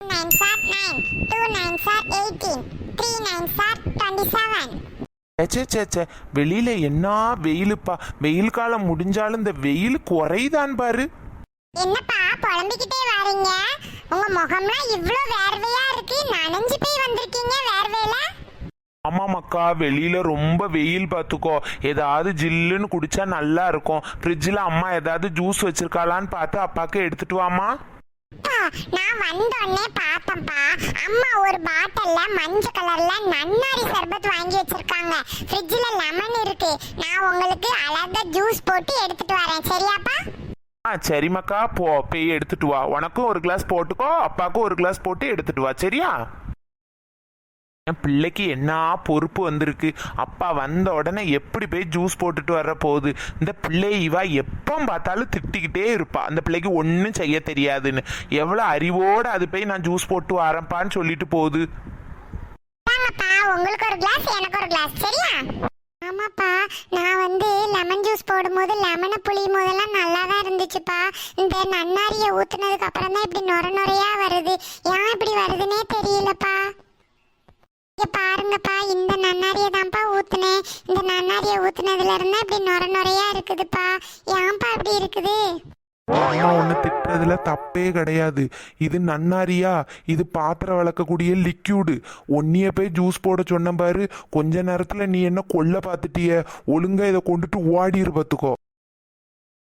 nine are nine, two eighteen, three twenty-seven. வெளியில என்ன வெயிலுப்பா வெயில் காலம் முடிஞ்சாலும் இந்த வெயில் குறைதான் பாரு. என்னப்பா புலம்பிக்கிட்டே வாரீங்க? உங்க முகம்லாம் இவ்ளோ வேர்வையா இருக்கு. நனைஞ்சு போய் வந்திருக்கீங்க வேர்வையில. ஆமாமாக்கா வெளியில ரொம்ப வெயில் பார்த்துக்கோ ஏதாவது ஜில்லுன்னு குடிச்சா நல்லா இருக்கும். ஃப்ரிட்ஜில் அம்மா ஏதாவது ஜூஸ் வச்சிருக்காளான்னு பார்த்து அப்பாக்கு எடுத்துட்டு வாமா நான் வந்தோடனே பார்த்தேன்ப்பா. அம்மா ஒரு பாட்டில்ல மஞ்சள் கலர்ல நன்னாரி சர்பத் வாங்கி வச்சிருக்காங்க. ஃப்ரிட்ஜ்ல லெமன் இருக்கு. நான் உங்களுக்கு அழகா ஜூஸ் போட்டு எடுத்துட்டு வரேன். சரியாப்பா? ஆ சரிம்மாக்கா. போ போய் எடுத்துட்டு வா. உனக்கும் ஒரு கிளாஸ் போட்டுக்கோ அப்பாவுக்கும் ஒரு கிளாஸ் போட்டு எடுத்துட்டு வா. சரியா? என் பிள்ளைக்கு என்ன பொறுப்பு வந்திருக்கு? அப்பா வந்த உடனே எப்படி போய் ஜூஸ் போட்டுட்டு வர போகுது? இந்த பிள்ளை இவா எப்போ பார்த்தாலும் திட்டிக்கிட்டே இருப்பா. அந்த பிள்ளைக்கு ஒன்றும் செய்ய தெரியாதுன்னு. எவ்வளோ அறிவோடு அது போய் நான் ஜூஸ் போட்டு வரேன்ப்பான்னு சொல்லிட்டு போகுது. உங்களுக்கு ஒரு கிளாஸ் எனக்கு ஒரு கிளாஸ் சரியா? ஆமாப்பா நான் வந்து லெமன் ஜூஸ் போடும்போது லெமனை புளியும் போதெல்லாம் நல்லா தான் இருந்துச்சுப்பா. இந்த நன்னாரியை ஊத்துனதுக்கு அப்புறம் தான் இப்படி நொர நொறையா வருது. ஏன் இப்படி வருதுன்னே இங்க இந்த நன்னாரியை தான்ப்பா ஊற்றுனேன் இந்த நன்னாரியை ஊற்றுனதுலேருந்து அப்படி நொர இருக்குதுப்பா. ஏன்ப்பா அப்படி இருக்குது? அம்மா ஒன்று திட்டுறதுல தப்பே கிடையாது. இது நன்னாரியா? இது பாத்திரம் வளர்க்கக்கூடிய லிக்யூடு ஒன்னிய போய் ஜூஸ் போட சொன்ன பாரு. கொஞ்ச நேரத்தில் நீ என்ன கொல்ல பார்த்துட்டிய? ஒழுங்கா இதை கொண்டுட்டு ஓடிரு பார்த்துக்கோ.